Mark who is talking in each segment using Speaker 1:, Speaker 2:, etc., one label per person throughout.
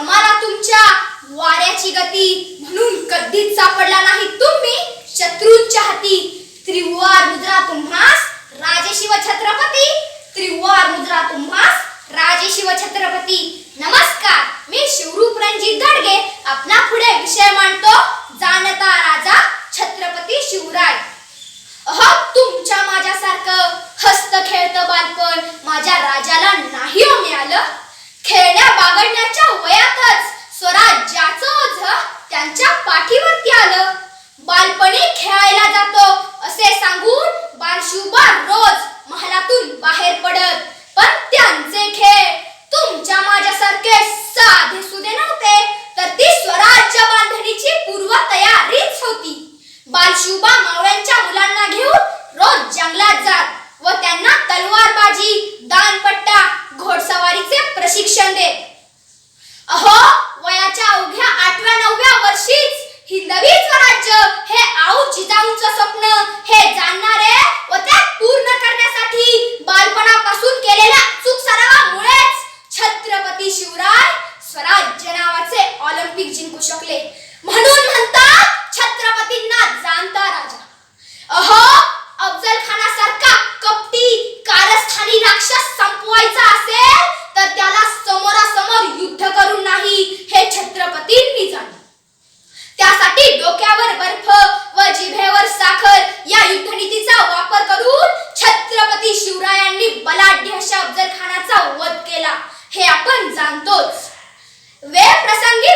Speaker 1: भ्रमाला तुमच्या वाऱ्याची गती म्हणून कधीच सापडला नाही. तुम्ही शत्रूंच्या हाती त्रिवार मुद्रा तुम्हास राजे शिव छत्रपती त्रिवार मुद्रा तुम्हास राजेशिव छत्रपती. नमस्कार मी शिवरूप रणजित गाडगे. आपला पुढे विषय मांडतो जाणता राजा छत्रपती शिवराय. अहो तुमच्या माझ्यासारखं हस्त खेळतं बालपण माझ्या राजाला नाही हो मिळालं? खेळण्या बागडण्याच्या वयातच स्वराज्याचं प्रशिक्षण देत अहो वयाच्या अवघ्या आठव्या नवव्या वर्षीच हिंदवी स्वराज्य हे आऊ जिजाऊंचं स्वप्न हे जाणणारे व ते पूर्ण करण्यासाठी बालपणापासून केलेल्या अचूक सरावामुळेच छत्रपती शिवराय स्वराज्य नावाचे ऑलिम्पिक जिंकू शकले. डोक्यावर बर्फ व जिभेवर साखर या युद्धनीतीचा वापर करून छत्रपती शिवरायांनी बलाढ्य अशा अफजल खानाचा वध केला. हे आपण जाणतोच. वेळ प्रसंगी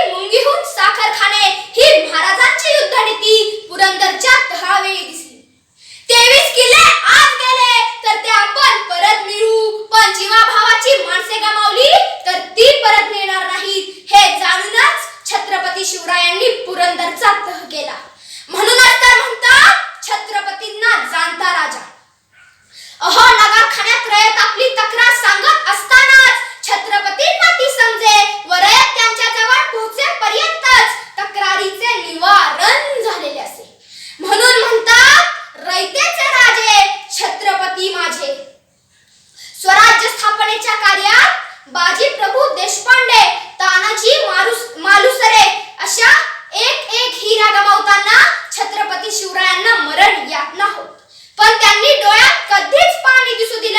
Speaker 1: स्वराज्य कार्यात बाजी प्रभू देशपांडे तानाजी मारुस मालुसरे अशा एक एक हिरा गमावताना छत्रपती शिवरायांना मरण यातना होत. पण त्यांनी डोळ्यात कधीच पाणी दिसू दिले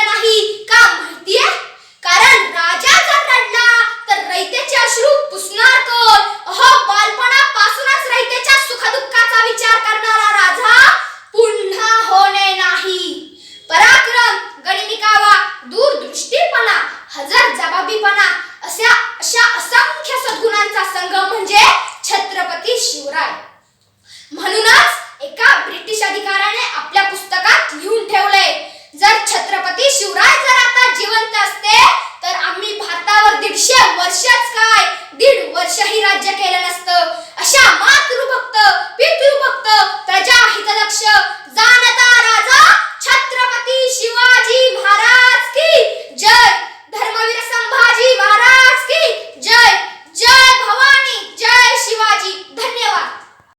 Speaker 1: आहे म्हणूनच एका ब्रिटिश अधिकाऱ्याने आपल्या पुस्तकात लिहून ठेवले जर छत्रपती शिवराय जर आता जिवंत असते तर आम्ही भारतावर दीडशे वर्षच काय दीड वर्षही राज्य केलं नसतं. अशा मातृभा